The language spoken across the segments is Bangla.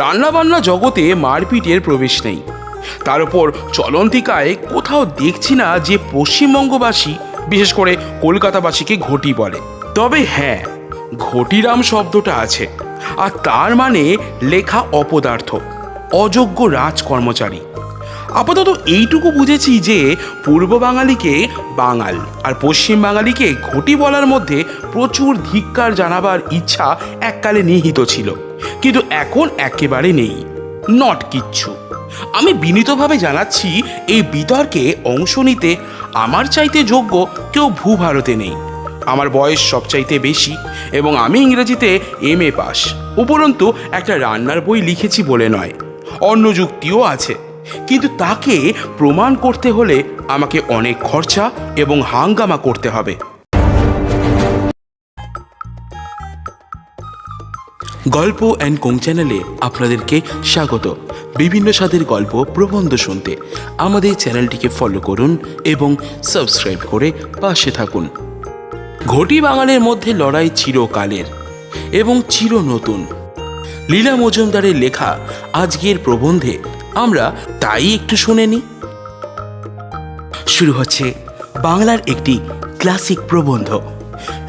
রান্নাবান্না জগতে মারপিটের প্রবেশ নেই। তার উপর চলন্তিকায় কোথাও দেখছি না যে পশ্চিমবঙ্গবাসী, বিশেষ করে কলকাতাবাসীকে ঘটি বলে। তবে হ্যাঁ ঘটিরাম শব্দটা আছে, আর তার মানে লেখা অপদার্থ, অযোগ্য রাজ কর্মচারী আপাতত এইটুকু বুঝেছি যে পূর্ব বাঙালিকে বাঙাল আর পশ্চিম বাঙালিকে ঘটি বলার মধ্যে প্রচুর ধিক্কার জানাবার ইচ্ছা এককালে নিহিত ছিল। কিন্তু এখন একেবারে নেই। নট কিচ্ছু। আমি বিনীতভাবে জানাচ্ছি, এই বিতর্কে অংশ নিতে আমার চাইতে যোগ্য কেউ ভূভারতে নেই। আমার বয়স সবচাইতে বেশি এবং আমি ইংরেজিতে এম এ পাস উপরন্তু একটা রান্নার বই লিখেছি বলে নয়। অন্য যুক্তিও আছে। কিন্তু তাকে প্রমাণ করতে হলে আমাকে অনেক খরচা এবং হাঙ্গামা করতে হবে। গল্প অ্যান্ড কোং চ্যানেলে আপনাদেরকে স্বাগত। বিভিন্ন স্বাদের গল্প, প্রবন্ধ শুনতে আমাদের চ্যানেলটিকে ফলো করুন এবং সাবস্ক্রাইব করে পাশে থাকুন। ঘটি বাঙালের মধ্যে লড়াই চিরকালের এবং চির নতুন লীলা মজুমদারের লেখা আজকের প্রবন্ধে আমরা তাই একটু শুনে নিই। শুরু হচ্ছে বাংলার একটি ক্লাসিক প্রবন্ধ,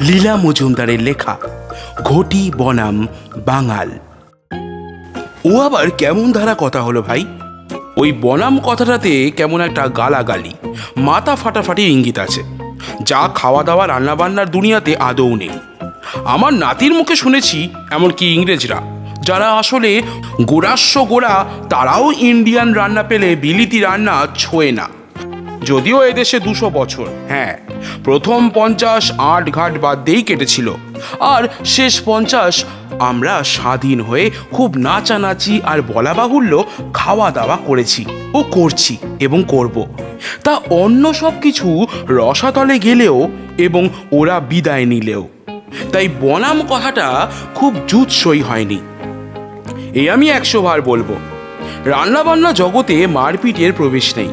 লীলা মজুমদারের লেখা, ঘটি বনাম বাঙাল। ও আবার কেমন ধারা কথা হলো ভাই? ওই বনাম কথাটাতে কেমন একটা গালাগালি, মাথা ফাটাফাটির ইঙ্গিত আছে। যা খাওয়া দাওয়া রান্নাবান্নার দুনিয়াতে আদৌ নেই। আমার নাতির মুখে শুনেছি, এমনকি ইংরেজরা। যারা আসলে গোড়াস্য গোড়া, তারাও ইন্ডিয়ান রান্না পেলে বিলিতি রান্না ছোঁয় না। যদিও এদেশে দুশো বছর হ্যাঁ প্রথম পঞ্চাশ আট ঘাট বাদ দিয়েই কেটেছিল। আর শেষ পঞ্চাশ, আমরা স্বাধীন হয়ে খুব নাচানাচি আর বলা বাহুল্য খাওয়া দাওয়া করেছি ও করছি এবং করব। তা অন্য সব কিছু রসাতলে গেলেও এবং ওরা বিদায় নিলেও। তাই বনাম কথাটা খুব জুৎসই হয়নি। এ আমি একশো বার বলব। রান্নাবান্না জগতে মারপিটের প্রবেশ নেই।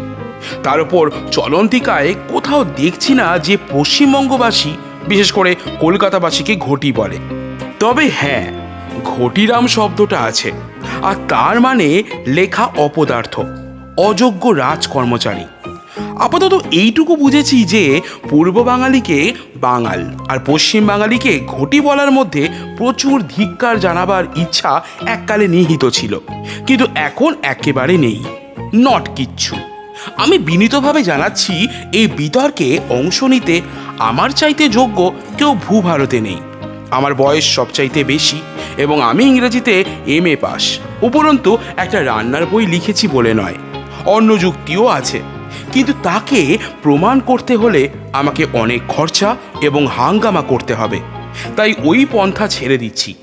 তার উপর চলন্তিকায় কোথাও দেখছি না যে পশ্চিমবঙ্গবাসী, বিশেষ করে কলকাতাবাসীকে ঘটি বলে। তবে হ্যাঁ ঘটিরাম শব্দটা আছে, আর তার মানে লেখা অপদার্থ, অযোগ্য রাজ কর্মচারী। আপাতত এইটুকু বুঝেছি যে পূর্ব বাঙালিকে বাঙাল আর পশ্চিম বাঙালিকে ঘটি বলার মধ্যে প্রচুর ধিক্কার জানাবার ইচ্ছা এককালে নিহিত ছিল। কিন্তু এখন একেবারে নেই। নট কিচ্ছু। আমি বিনীতভাবে জানাচ্ছি, এই বিতর্কে অংশ নিতে আমার চাইতে যোগ্য কেউ ভূভারতে নেই। আমার বয়স সবচাইতে বেশি এবং আমি ইংরেজিতে এম এ পাস উপরন্তু একটা রান্নার বই লিখেছি বলে নয়। অন্য যুক্তিও আছে। কিন্তু তাকে প্রমাণ করতে হলে আমাকে অনেক খরচা এবং হাঙ্গামা করতে হবে। তাই ওই পন্থা ছেড়ে দিচ্ছি।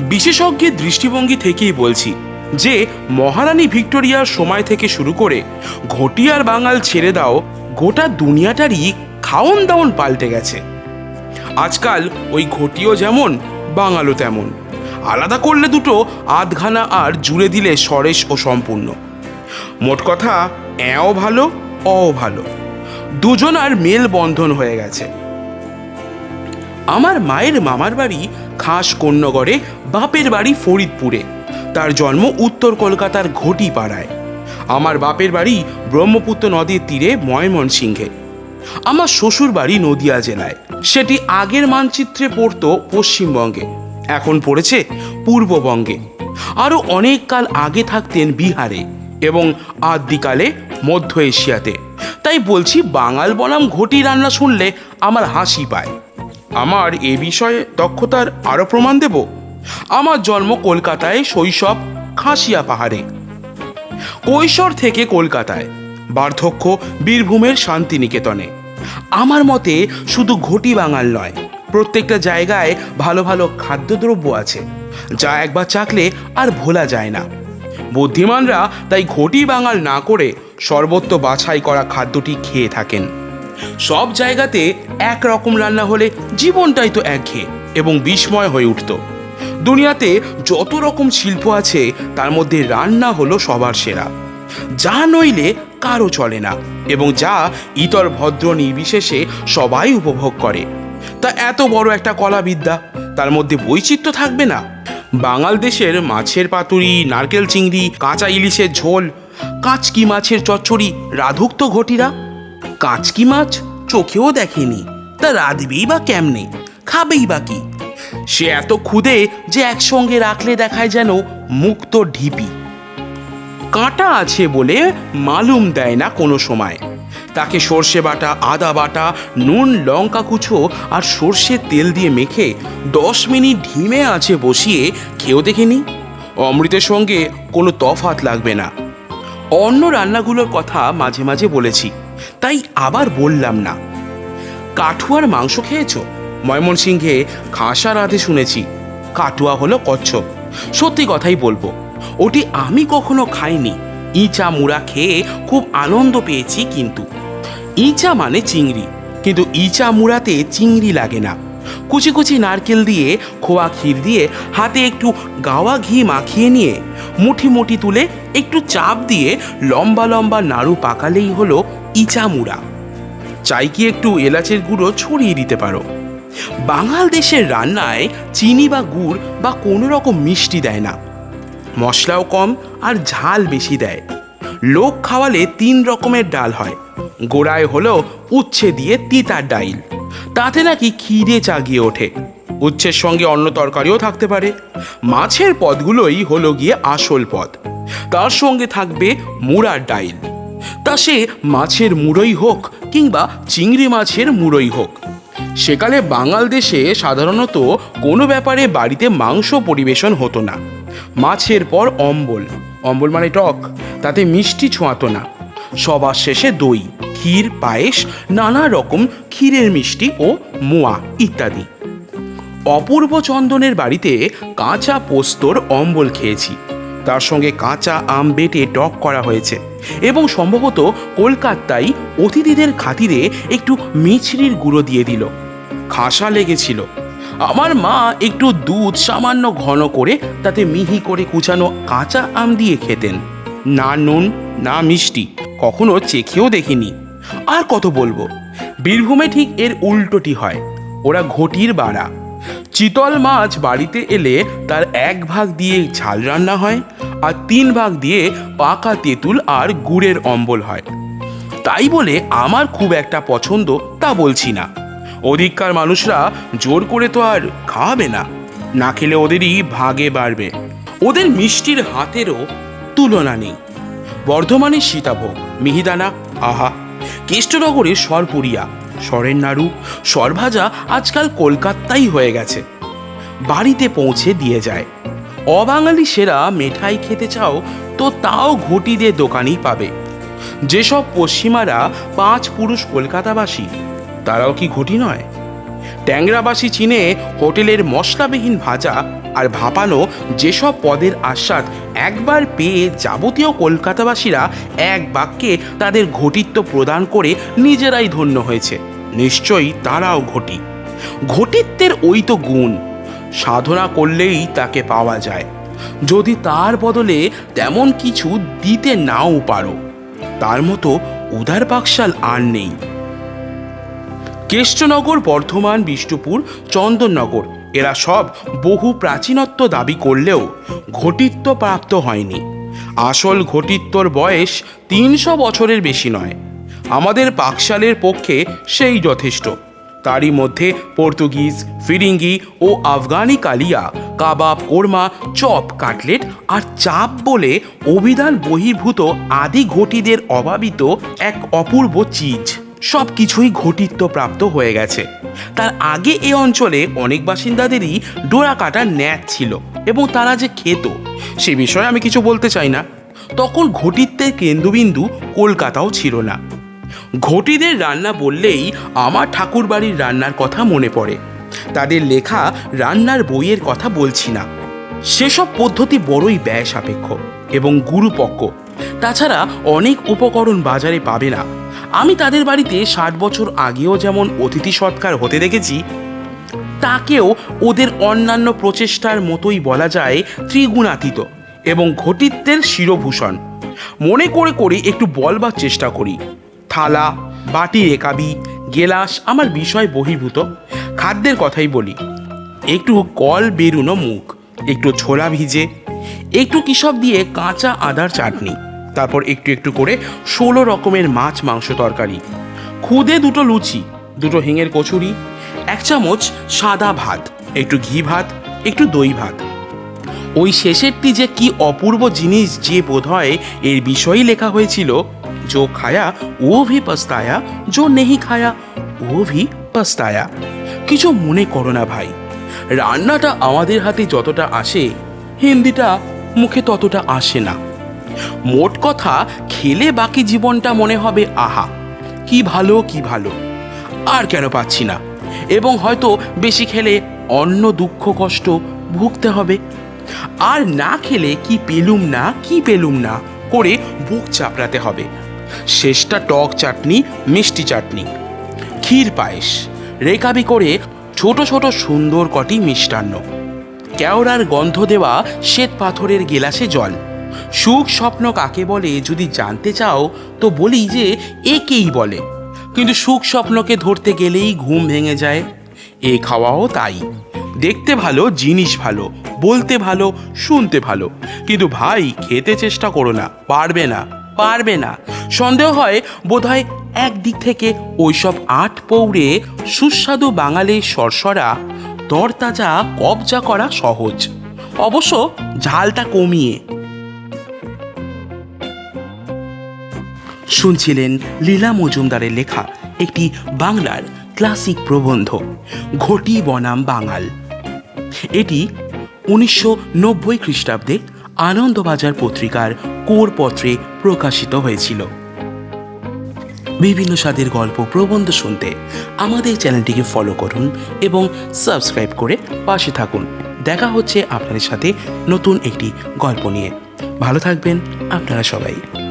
বিশেষজ্ঞের দৃষ্টিভঙ্গি থেকেই বলছি যে, মহারানী ভিক্টোরিয়ার সময় থেকে শুরু করে ঘটিয়ার বাঙাল ছেড়ে দাও, গোটা দুনিয়াটারই খাওন দাওন পাল্টে গেছে। আজকাল ওই ঘটিও যেমন, বাঙালও তেমন। আলাদা করলে দুটো আধখানা আর জুড়ে দিলে সরেশ ও সম্পূর্ণ। মোট কথা এও ভালো, অও ভালো। দুজনার মেল বন্ধন হয়ে গেছে। আমার মায়ের মামার বাড়ি খাস কন্যগড়ে বাপের বাড়ি ফরিদপুরে। তার জন্ম উত্তর কলকাতার ঘটি পাড়ায় আমার বাপের বাড়ি ব্রহ্মপুত্র নদীর তীরে ময়মনসিংহে। আমার শ্বশুর বাড়ি নদিয়া জেলায়। সেটি আগের মানচিত্রে পড়তো পশ্চিমবঙ্গে। এখন পড়েছে পূর্ববঙ্গে। আরও অনেক কাল আগে থাকতেন বিহারে। এবং আদিকালে মধ্য এশিয়াতে। তাই বলছি বাঙাল বনাম ঘটি রান্না শুনলে আমার হাসি পায়। আমার এ বিষয়ে দক্ষতার আরও প্রমাণ দেব? আমার জন্ম কলকাতায় শৈশব খাসিয়া পাহাড়ে। কৈশোর থেকে কলকাতায়, বার্ধক্য বীরভূমের শান্তিনিকেতনে। আমার মতে শুধু ঘটি বাঙাল নয়, প্রত্যেকটা জায়গায় ভালো ভালো খাদ্যদ্রব্য আছে, যা একবার চাকলে আর ভোলা যায় না। বুদ্ধিমানরা তাই ঘটি বাঙাল না করে সর্বত্র বাছাই করা খাদ্যটি খেয়ে থাকেন। সব জায়গাতে এক রকম রান্না হলে জীবনটাই তো একঘেয়ে এবং বিস্ময় হয়ে উঠত। দুনিয়াতে যত রকম শিল্প আছে, তার মধ্যে রান্না হলো সবার সেরা। যা নইলে কারও চলে না এবং যা ইতর ভদ্র নির্বিশেষে সবাই উপভোগ করে। তা এত বড় একটা কলাবিদ্যা, তার মধ্যে বৈচিত্র্য থাকবে না? বাঙাল দেশের মাছের পাতুরি, নারকেল চিংড়ি, কাঁচা ইলিশের ঝোল, কাচকি মাছের চচ্চড়ি রাধুক তো ঘটিরা। কাঁচকি মাছ চোখেও দেখেনি, তা রাঁধবেই বা কেমনে, খাবেই বা কি? সে এত ক্ষুদে যে একসঙ্গে রাখলে দেখায় যেন মুক্ত ঢিপি। কাঁটা আছে বলে মালুম দেয় না কোনো সময়। তাকে সর্ষে বাটা, আদা বাটা, নুন, লঙ্কা কুচো আর সর্ষের তেল দিয়ে মেখে দশ মিনিট ঢিমে আছে বসিয়ে খেয়েও দেখেনি। অমৃতের সঙ্গে কোনো তফাত লাগবে না। অন্য রান্নাগুলোর কথা মাঝে মাঝে বলেছি, তাই আবার বললাম না। কাঠুয়ার মাংস খেয়েছো? ময়মনসিংহে খাসা রাধে শুনেছি, কাটুয়া হলো কচ্ছপ। সত্যি কথাই বলব, ওটি আমি কখনো খাইনি। ইচা মুড়া খেয়ে খুব আনন্দ পেয়েছি কিন্তু। ইচা মানে চিংড়ি। কিন্তু ইচা মুড়াতে চিংড়ি লাগে না। কুচি কুচি নারকেল দিয়ে, খোয়া ক্ষীর দিয়ে হাতে একটু গাওয়া ঘি মাখিয়ে নিয়ে মুঠি মুঠি তুলে একটু চাপ দিয়ে লম্বা লম্বা নাড়ু পাকালেই হলো ইচা মুড়া। চাই কি একটু এলাচের গুঁড়ো ছড়িয়ে দিতে পারো। বাঙাল দেশের রান্নায় চিনি বা গুড় বা কোনো রকম মিষ্টি দেয় না। মশলাও কম আর ঝাল বেশি দেয়। লোক খাওয়ালে তিন রকমের ডাল হয়। গোড়ায় হলো উচ্ছে দিয়ে তিতার ডাইল। তাতে নাকি খিদে চাগিয়ে ওঠে। উচ্ছের সঙ্গে অন্য তরকারিও থাকতে পারে। মাছের পদগুলোই হলো গিয়ে আসল পদ। তার সঙ্গে থাকবে মুড়ার ডাইল। তা সে মাছের মুড়োই হোক কিংবা চিংড়ি মাছের মুড়োই হোক। সেকালে বাঙাল দেশে সাধারণত কোনো ব্যাপারে বাড়িতে মাংস পরিবেশন হতো না। মাছের পর অম্বল। অম্বল মানে টক। তাতে মিষ্টি ছোঁয়াতো না। সবার শেষে দই, ক্ষীর, পায়েস, নানা রকম ক্ষীরের মিষ্টি ও মোয়া ইত্যাদি। অপূর্ব চন্দনের বাড়িতে কাঁচা পোস্তর অম্বল খেয়েছি। তার সঙ্গে কাঁচা আম বেটে টক করা হয়েছে এবং সম্ভবত কলকাতায় অতিথিদের খাতিরে একটু মিছরির গুঁড়ো দিয়ে দিল। খাসা লেগেছিল। আমার মা একটু দুধ সামান্য ঘন করে তাতে মিহি করে কুচানো কাঁচা আম দিয়ে খেতেন। না নুন, না মিষ্টি। কখনো চেখেও দেখিনি। আর কত বলব? বীরভূমে ঠিক এর উল্টোটি হয়। ওরা ঘটির বাড়া। চিতল মাছ বাড়িতে এলে তার এক ভাগ দিয়ে ঝাল রান্না হয় আর তিন ভাগ দিয়ে পাকা তেঁতুল আর গুড়ের অম্বল হয়। তাই বলে আমার খুব একটা পছন্দ তা বলছি না। অধিককার মানুষরা জোর করে তো আর খাওয়াবে না। না খেলে ওদেরই ভাগে বাড়বে। ওদের মিষ্টির হাতেরও তুলনা নেই। বর্ধমানের সীতাভোগ, মিহিদানা, আহা। কেষ্টনগরের সরপুরিয়া সরের নাড়ু, সরভাজা আজকাল কলকাতাই হয়ে গেছে। বাড়িতে পৌঁছে দিয়ে যায়। অবাঙালি সেরা মেঠাই খেতে চাও তো তাও ঘটিদের দোকানেই পাবে। যেসব পশ্চিমারা পাঁচ পুরুষ কলকাতাবাসী, তারাও কি ঘটি নয়? ট্যাংরাবাসী চীনে হোটেলের মশলাবিহীন ভাজা আর ভাপানো যেসব পদের আস্বাদ একবার পেয়ে যাবতীয় কলকাতাবাসীরা এক বাক্যে তাদের ঘটিত্ব প্রদান করে নিজেরাই ধন্য হয়েছে। নিশ্চয়ই তারাও ঘটি। ঘটিত্বের ওই তো গুণ। সাধনা করলেই তাকে পাওয়া যায়। যদি তার বদলে তেমন কিছু দিতে নাও পারো, তার মতো উদার বাকশাল আর নেই। কেষ্টনগর, বর্ধমান, বিষ্ণুপুর, চন্দননগর এরা সব বহু প্রাচীনত্ব দাবি করলেও ঘটিত্ব প্রাপ্ত হয়নি। আসল ঘটিত্বর বয়স তিনশো বছরের বেশি নয়। আমাদের পাকশালের পক্ষে সেই যথেষ্ট। তারই মধ্যে পর্তুগিজ, ফিরিঙ্গি ও আফগানি কালিয়া, কাবাব, কোরমা, চপ, কাটলেট আর চাপ বলে অভিধান বহির্ভূত আদি ঘটিদের অভাবিত এক অপূর্ব চিজ। সব কিছুই ঘটিত্ব প্রাপ্ত হয়ে গেছে। তার আগে এ অঞ্চলে অনেক বাসিন্দাদেরই ডোরা কাটার ন্যাক ছিল এবং তারা যে খেত, সে বিষয়ে আমি কিছু বলতে চাই না। তখন ঘটিত্বের কেন্দ্রবিন্দু কলকাতাও ছিল না। ঘটিদের রান্না বললেই আমার ঠাকুর বাড়ির রান্নার কথা মনে পড়ে। তাদের লেখা রান্নার বইয়ের কথা বলছি না। সেসব পদ্ধতি বড়ই ব্যয় সাপেক্ষ এবং গুরুপক্ষ। তাছাড়া অনেক উপকরণ বাজারে পাবে না। আমি তাদের বাড়িতে ষাট বছর আগেও যেমন অতিথি সৎকার হতে দেখেছি, তাকেও ওদের অন্যান্য প্রচেষ্টার মতোই বলা যায় ত্রিগুণাতীত এবং ঘটিত্বের শিরভূষণ। মনে করে করে একটু বলবার চেষ্টা করি। থালা, বাটি রেকাবি, গেলাস আমার বিষয় বহির্ভূত। খাদ্যের কথাই বলি। একটু কল বেরুনো মুখ, একটু ছোলা ভিজে, একটু কিসব দিয়ে কাঁচা আদার চাটনি। তারপর একটু একটু করে ষোলো রকমের মাছ, মাংস তরকারি। খুদে দুটো লুচি, দুটো হিঙের কচুরি, এক চামচ সাদা ভাত, একটু ঘি ভাত, একটু দই ভাত। ওই শেষেরটি যে কি অপূর্ব জিনিস যে বোধহয় এর বিষয়ই লেখা হয়েছিল जो খায়া, ও ভি পস্তায়া जो নেহি খায়া, ও ভি পস্তায়া। কিছু মনে করো না ভাই, রান্নাটা আমাদের হাতে যতটা আসে, হিন্দিটা মুখে ততটা আসে না। মোট কথা, খেলে বাকি জীবনটা মনে হবে, আহা, কি ভালো কি ভালো। আর কেন পাচ্ছি না? এবং হয়তো বেশি খেলে অন্য দুঃখ, কষ্ট ভুগতে হবে। আর না খেলে কি পেলুম না, কি পেলুম না করে বুক চাপড়াতে হবে। শেষটা টক চাটনি, মিষ্টি চাটনি। ক্ষীর পায়েস, রেকাবি করে ছোট ছোট, সুন্দর কটি মিষ্টান্ন। কেওড়ার গন্ধ দেওয়া শ্বেত পাথরের গেলাসে জল। সুখ স্বপ্ন কাকে বলে যদি জানতে চাও, তো বলি যে একেই বলে। কিন্তু সুখ স্বপ্নকে ধরতে গেলেই ঘুম ভেঙে যায়। এ খাওয়াও তাই। দেখতে ভালো, জিনিস ভালো, বলতে ভালো, শুনতে ভালো। কিন্তু ভাই, খেতে চেষ্টা করো না, পারবে না পারবে না। সন্দেহ হয়, বোধহয় একদিক থেকে ওইসব আট পৌড়ে সুস্বাদু বাঙালির সরসরা তরতাজা কবজা করা সহজ। অবশ্য ঝালটা কমিয়ে। শুনছিলেন লীলা মজুমদারের লেখা একটি বাংলার ক্লাসিক প্রবন্ধ, ঘটি বনাম বাঙাল। এটি উনিশশো নব্বই খ্রিস্টাব্দে আনন্দবাজার পত্রিকার কোরপত্রে প্রকাশিত হয়েছিল। বিভিন্ন স্বাদের গল্প প্রবন্ধ শুনতে আমাদের চ্যানেলটিকে ফলো করুন এবং সাবস্ক্রাইব করে পাশে থাকুন। দেখা হচ্ছে আপনাদের সাথে নতুন একটি গল্প নিয়ে। ভালো থাকবেন আপনারা সবাই।